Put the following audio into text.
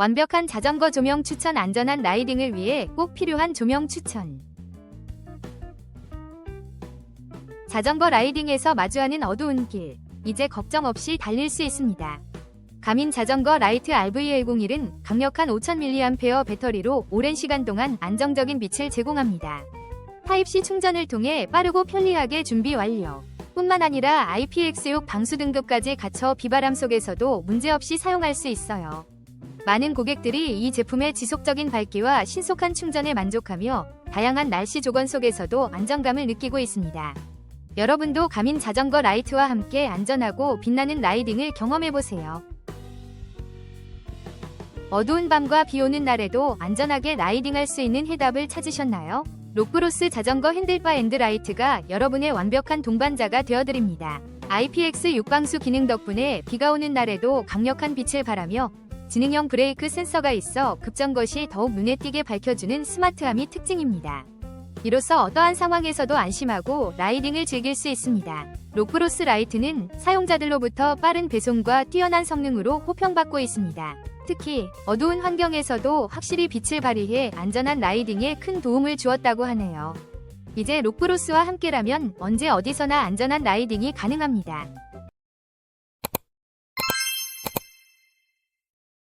완벽한 자전거 조명 추천 안전한 라이딩을 위해 꼭 필요한 조명 추천. 자전거 라이딩에서 마주하는 어두운 길. 이제 걱정 없이 달릴 수 있습니다. 가민 자전거 라이트 RV101은 강력한 5000mAh 배터리로 오랜 시간 동안 안정적인 빛을 제공합니다. 타입C 충전을 통해 빠르고 편리하게 준비 완료. 뿐만 아니라 IPX6 방수 등급까지 갖춰 비바람 속에서도 문제없이 사용할 수 있어요. 많은 고객들이 이 제품의 지속적인 밝기와 신속한 충전에 만족하며 다양한 날씨 조건 속에서도 안정감을 느끼고 있습니다. 여러분도 가민 자전거 라이트와 함께 안전하고 빛나는 라이딩을 경험해보세요. 어두운 밤과 비 오는 날에도 안전하게 라이딩할 수 있는 해답을 찾으셨나요? 록브로스 자전거 핸들바 앤드라이트가 여러분의 완벽한 동반자가 되어드립니다. IPX 6방수 기능 덕분에 비가 오는 날에도 강력한 빛을 발하며 지능형 브레이크 센서가 있어 급정거 시 더욱 눈에 띄게 밝혀주는 스마트함이 특징입니다. 이로써 어떠한 상황에서도 안심하고 라이딩을 즐길 수 있습니다. 록브로스 라이트는 사용자들로부터 빠른 배송과 뛰어난 성능으로 호평받고 있습니다. 특히 어두운 환경에서도 확실히 빛을 발휘해 안전한 라이딩에 큰 도움을 주었다고 하네요. 이제 록브로스와 함께라면 언제 어디서나 안전한 라이딩이 가능합니다.